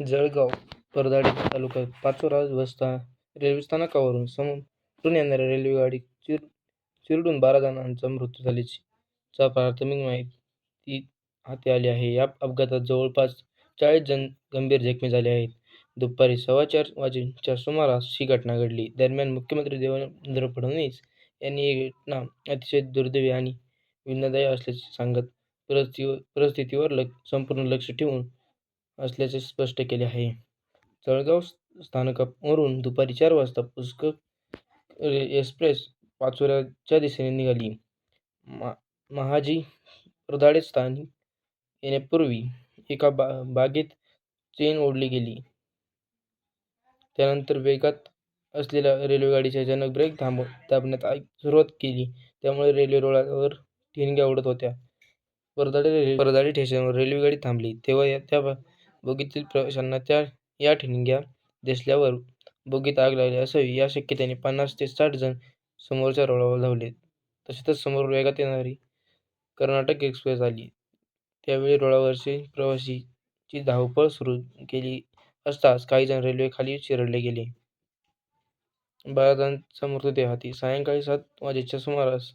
जळगाव परदाडी तालुक्यात पाचोरा बसता रेल्वे स्थानकावरून समोरून येणाऱ्या रेल्वेगाडी चिर चिरडून बारा जणांचा मृत्यू झाल्याची चा प्राथमिक माहिती हाती आली आहे. या अपघातात जवळपास चाळीस जण गंभीर जखमी झाले आहेत. दुपारी सव्वा चार वाजेच्या सुमारास ही घटना घडली. दरम्यान, मुख्यमंत्री देवेंद्र फडणवीस यांनी ही घटना अतिशय दुर्दैवी आणि विनादायी असल्याचे सांगत परिस्थिती परिस्थितीवर लक्ष संपूर्ण लक्ष ठेवून असल्याचे स्पष्ट केले आहे. जळगाव स्थानकावरून दुपारी चार वाजता पुष्कर एक्सप्रेस पाचोऱ्याच्या दिशेने निघाली. मा महाजी परदाडे स्थानिक येण्यापूर्वी एका बा बागेत चेन ओढली गेली. त्यानंतर वेगात असलेल्या रेल्वेगाडीचे अचानक ब्रेक दाबण्यास सुरुवात केली. त्यामुळे रेल्वे रुळावर ठिणग्या उडत होत्या. परदाडी स्टेशनवर रेल्वेगाडी थांबली तेव्हा त्या बोगीतील प्रवाशांना त्या या ठिणग्या दिसल्यावर बोगीत आग लागली असावी या शक्यतेने पन्नास ते साठ जण समोरच्या रुळावर धावले. तशातच समोर वेगात येणारी कर्नाटक एक्सप्रेस आली. त्यावेळी रुळावरचे प्रवासीची धावपळ सुरू केली असताच काही जण रेल्वेखाली चिरडले गेले. बारा जणांचा मृतदेह हाती सायंकाळी सात वाजेच्या सुमारास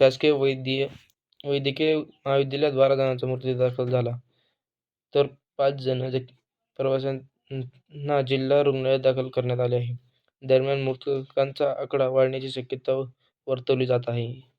शासकीय वैद्य वैद्यकीय महाविद्यालयात बारा जणांचा मृतदेह दाखल झाला. तर पाच जण जखमी प्रवाशांना जिल्हा रुग्णालयात दाखल करण्यात आले आहे. दरम्यान, मृतकांचा आकडा वाढण्याची शक्यता वर्तवली जात आहे.